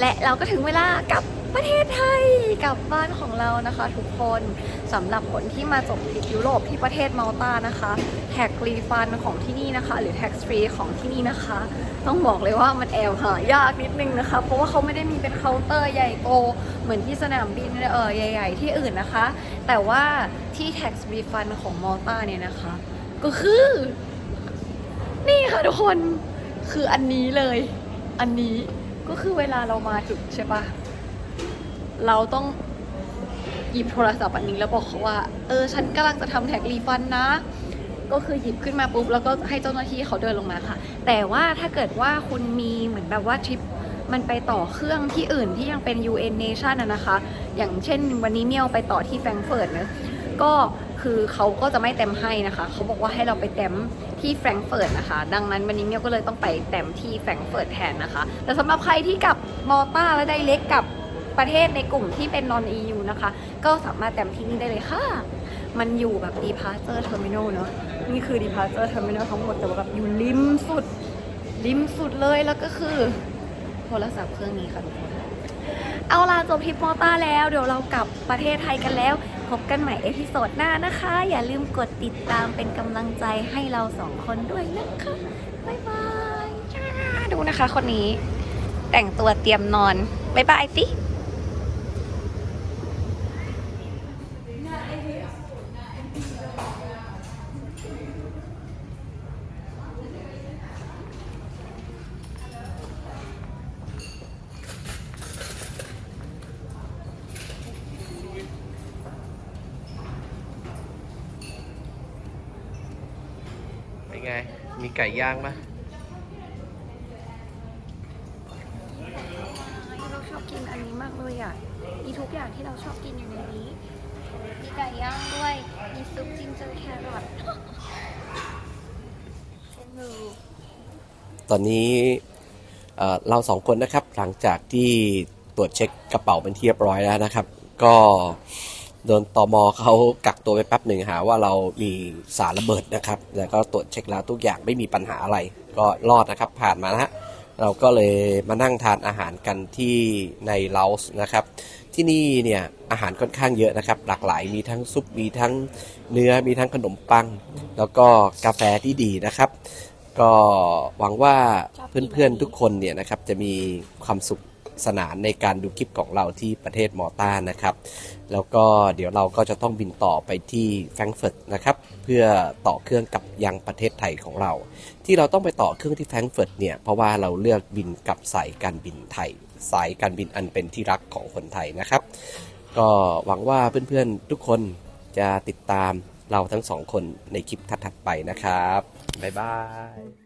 และเราก็ถึงเวลากลับประเทศไทยกลับบ้านของเรานะคะทุกคนสำหรับคนที่มาจบทริปยุโรปที่ประเทศมาลตานะคะแท็กรีฟันของที่นี่นะคะ หรือแท็กฟรีของที่นี่นะคะ ต้องบอกเลยว่ามันแอบหายากนิดนึงนะคะ เพราะว่าเขาไม่ได้มีเป็นเคาน์เตอร์ใหญ่โตเหมือนที่สนามบินเออใหญ่ ๆ ที่อื่นนะคะ แต่ว่าที่ tax refund ของมอลตาเนี่ยนะคะ ก็คือ นี่ค่ะทุกคนคืออันนี้เลย อันนี้ ก็คือเวลาเรามาถึงใช่ปะเราต้องหยิบโทรศัพท์อันนี้แล้วบอกเขาว่า เออ ฉันกำลังจะทำแท็กรีฟันนะ ก็คือหยิบขึ้นมาปุ๊บ แล้วก็ให้เจ้าหน้าที่เขาเดินลงมาค่ะ แต่ว่าถ้าเกิดว่าคุณมีเหมือนแบบว่าทริปมันไปต่อเครื่องที่อื่นที่ยังเป็น UN Nation อะนะคะ อย่างเช่นวันนี้เมียวไปต่อที่แฟรงเฟิร์ตเนอะก็ คือเขาก็จะไม่เต็มให้นะคะ เขาบอกว่าให้เราไปเต็มที่แฟรงก์เฟิร์ตนะคะ ดังนั้นวันนี้เมียวก็เลยต้องไปเต็มที่แฟรงก์เฟิร์ตแทนนะคะ แต่สำหรับใครที่กับมอลตาและไดเล็กกับประเทศในกลุ่มที่เป็น non EU นะคะ ก็สามารถเต็มที่นี่ได้เลยค่ะ มันอยู่แบบ departure terminal เนอะนี่คือ departure terminal ทั้งหมดแต่ว่าแบบอยู่ริมสุดริมสุดเลยแล้วก็คือโทรศัพท์เครื่องนี้ค่ะเอาล่ะจบทริปมอต้าแล้ว เดี๋ยวเรากลับประเทศไทยกันแล้ว พบกันใหม่เอพิโซดหน้านะคะ อย่าลืมกดติดตามเป็นกำลังใจให้เราสองคนด้วยนะคะ บ๊ายบายจ้าดูนะคะคนนี้ แต่งตัวเตรียมนอน บ๊ายบายสิ เป็นไง มีไก่ย่างปะเราชอบกินอันนี้มากเลยอะ มีทุกอย่างที่เราชอบกินอยู่ในนี้ มีไก่ย่างด้วย มีซุปจินเจอร์แครอทเป็นหมูตอนนี้เอ่อเราสองคนนะครับ หลังจากที่ตรวจเช็คกระเป๋าเป็นที่เรียบร้อยแล้วนะครับ ก็ โดนตอมอเขากักตัวไปแป๊บหนึ่งหาว่าเรามีสารระเบิดนะครับ แล้วก็ตรวจเช็คแล้วทุกอย่างไม่มีปัญหาอะไร ก็รอดนะครับผ่านมานะฮะเราก็เลยมานั่งทานอาหารกันที่ในเลาส์นะครับ ที่นี่เนี่ยอาหารค่อนข้างเยอะนะครับ หลากหลายมีทั้งซุปมีทั้งเนื้อมีทั้งขนมปัง แล้วก็กาแฟที่ดีนะครับ ก็หวังว่าเพื่อนๆทุกคนเนี่ยนะครับจะมีความสุข สนานในการดูคลิปของเราที่ประเทศมอลตานะครับ แล้วก็เดี๋ยวเราก็จะต้องบินต่อไปที่แฟรงก์เฟิร์ตนะครับ เพื่อต่อเครื่องกับยังประเทศไทยของเรา ที่เราต้องไปต่อเครื่องที่แฟรงก์เฟิร์ตเนี่ยเพราะว่าเราเลือกบินกับสายการบินไทย สายการบินอันเป็นที่รักของคนไทยนะครับ ก็หวังว่าเพื่อนๆทุกคนจะติดตามเราทั้งสองคนในคลิปถัดๆไปนะครับ บ๊ายบาย